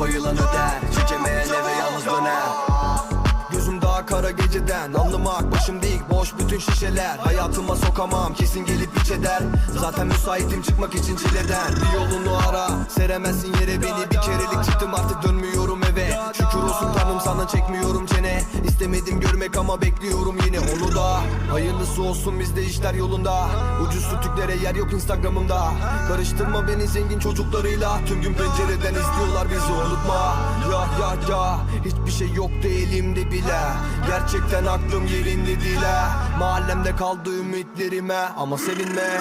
bayılan öder. Çekemeyen eve yalnız döner. Gözüm daha kara geceden. Anlamak başım değil boş bütün şişeler. Hayatıma sokamam kesin gelip iç eder. Zaten müsaitim çıkmak için çileden. Bir yolunu ara seremezsin yere beni. Bir kerelik çekmiyorum çene. İstemedim görmek ama bekliyorum yine onu da. Hayırlısı olsun bizde işler yolunda. Ucuz sütüklere yer yok instagramımda. Karıştırma beni zengin çocuklarıyla. Tüm gün pencereden izliyorlar bizi unutma. Ya ya ya. Hiçbir şey yoktu elimde bile. Gerçekten aklım yerinde değil ha Mahallemde kaldı ümitlerime ama sevinme